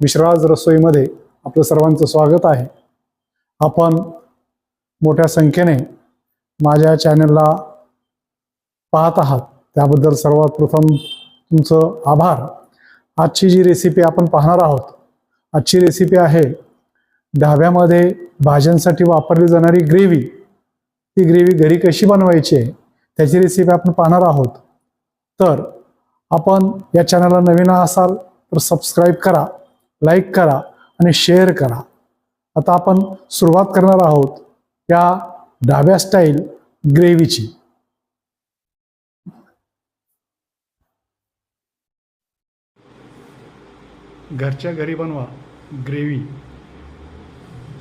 विश्वराज रसोईमध्ये आपलं सर्वांचं स्वागत आहे. आपण मोठ्या संख्येने माझ्या चॅनलला पाहत आहात. त्याबद्दल सर्वात प्रथम तुमचं आभार. आजची जी रेसिपी आपण पाहणार आहोत आजची रेसिपी आहे ढाब्यामध्ये भाज्यांसाठी वापरली जाणारी ग्रेव्ही. ती ग्रेव्ही घरी कशी बनवायची आहे त्याची रेसिपी आपण पाहणार आहोत. तर आपण या चॅनलला नवीन असाल तर सबस्क्राईब करा. लाईक करा आणि शेअर करा. आता आपण सुरुवात करणार आहोत या डाव्या स्टाईल ग्रेव्हीची. घरच्या घरी बनवा ग्रेव्ही.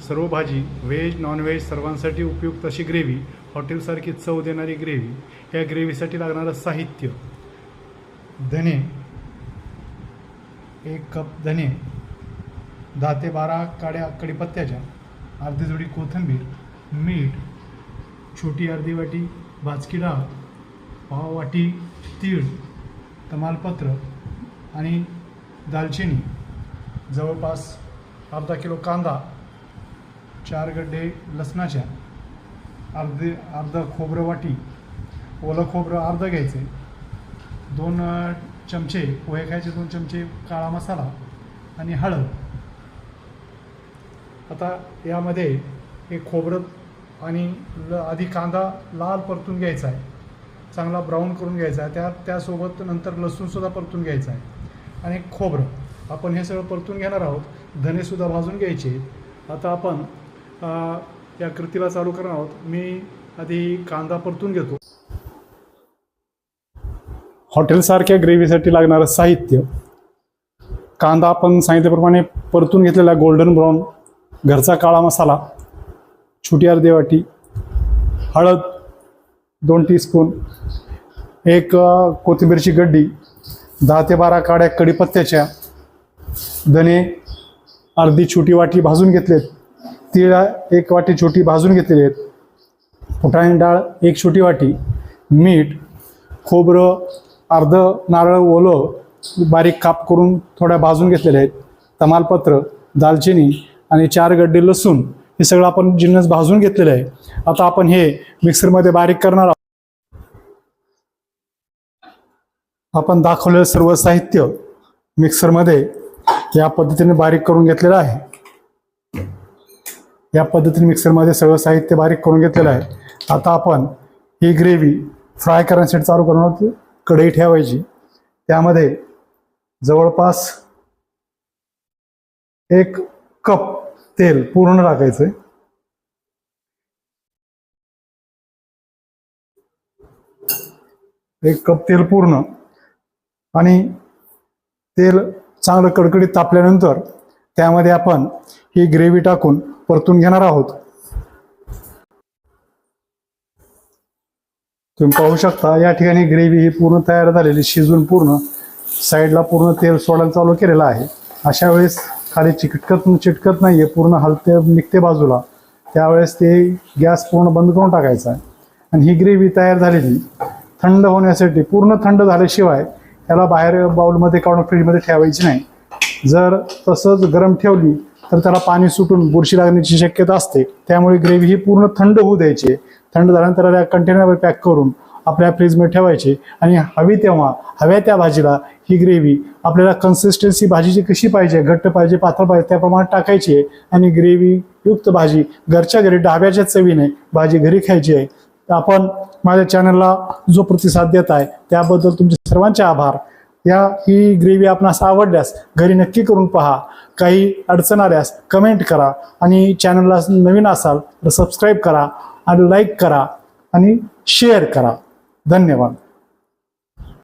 सर्व भाजी व्हेज नॉनव्हेज सर्वांसाठी उपयुक्त अशी ग्रेव्ही हॉटेलसारखी चव देणारी ग्रेव्ही या ग्रेव्हीसाठी लागणारं साहित्य. धने एक कप धने दहा ते बारा काड्या कडीपत्त्याच्या अर्धी जोडी कोथिंबीर मीठ छोटी अर्धी वाटी भाजकी डाळ पाव वाटी तीळ तमालपत्र आणि दालचिनी जवळपास अर्धा किलो कांदा चार गड्डे लसणाच्या अर्धे अर्धा खोबरं वाटी ओलं खोबरं अर्धं घ्यायचे दोन चमचे पोहे खायचे दोन चमचे काळा मसाला आणि हळद. आता यामध्ये हे खोबरं आणि ल आधी कांदा लाल परतून घ्यायचा आहे. चांगला ब्राऊन करून घ्यायचा आहे. त्या त्यासोबत नंतर लसूणसुद्धा परतून घ्यायचा आहे. आणि खोबरं. आपण हे सगळं परतून घेणार आहोत. धनेसुद्धा भाजून घ्यायचे आता आपण या कृतीला चालू करणार आहोत. मी आधी कांदा परतून घेतो. हॉटेलसारख्या ग्रेव्हीसाठी लागणारं साहित्य. कांदा आपण सांगितल्याप्रमाणे परतून घेतलेला गोल्डन ब्राऊन घरचा काळा मसाला छोटी अर्धी वाटी हळद दोन टीस्पून एक कोथिंबीरची गड्डी दहा ते बारा काड्या कढीपत्त्याच्या धने अर्धी छोटी वाटी भाजून घेतलेत तीळ एक वाटी छोटी भाजून घेतलेली आहेत फुटाणे डाळ एक छोटी वाटी मीठ खोबरं अर्ध नारळ ओलं बारीक काप करून थोड्या भाजून घेतलेले आहेत तमालपत्र दालचिनी आणि चार गड्डे लसूण हे सगळं आपण जिन्नस भाजून घेतलेलं आहे. आता आपण हे मिक्सरमध्ये बारीक करणार आहोत. आपण दाखवलेलं सर्व साहित्य मिक्सरमध्ये या पद्धतीने बारीक करून घेतलेलं आहे. या पद्धतीने मिक्सरमध्ये सगळं साहित्य बारीक करून घेतलेलं आहे. आता आपण ही ग्रेव्ही फ्राय करण्यासाठी चालू करणार कढई ठेवायची. त्यामध्ये जवळपास एक कप तेल पूर्ण टाकायचं आहे एक कप तेल पूर्ण. आणि तेल चांगलं कडकडीत तापल्यानंतर त्यामध्ये आपण ही ग्रेव्ही टाकून परतून घेणार आहोत. तुम्ही पाहू शकता या ठिकाणी ग्रेव्ही ही पूर्ण तयार झालेली शिजून पूर्ण साईडला पूर्ण तेल सोडायला चालू केलेलं आहे. अशा वेळेस खाली चिकटकत चिटकत नाही आहे पूर्ण हलते निघते बाजूला. त्यावेळेस ते गॅस पूर्ण बंद करून टाकायचा आहे. आणि ही ग्रेव्ही तयार झालेली थंड होण्यासाठी पूर्ण थंड झाल्याशिवाय त्याला बाहेर बाउलमध्ये काढून फ्रीजमध्ये ठेवायची नाही. जर तसंच गरम ठेवली तर त्याला पाणी सुटून बुरशी लागण्याची शक्यता असते. त्यामुळे ग्रेव्ही ही पूर्ण थंड होऊ द्यायची थंड झाल्यानंतर कंटेनरवर पॅक करून आपल्या फ्रीजमध्ये ठेवायची. आणि हवी तेव्हा हव्या त्या भाजीला ही ग्रेव्ही आपल्याला कन्सिस्टन्सी भाजीची कशी पाहिजे घट्ट पाहिजे पातळ पाहिजे त्याप्रमाणे टाकायची आहे. आणि ग्रेव्ही युक्त भाजी घरच्या घरी डाब्याच्या चवीने भाजी घरी खायची आहे. तर आपण माझ्या चॅनलला जो प्रतिसाद देत आहे त्याबद्दल तुमचे सर्वांचे आभार. या ही ग्रेव्ही आपणास आवडल्यास घरी नक्की करून पहा. काही अडचण आल्यास कमेंट करा. आणि चॅनलला नवीन असाल तर सबस्क्राईब करा आणि लाईक करा आणि शेअर करा. धन्यवाद.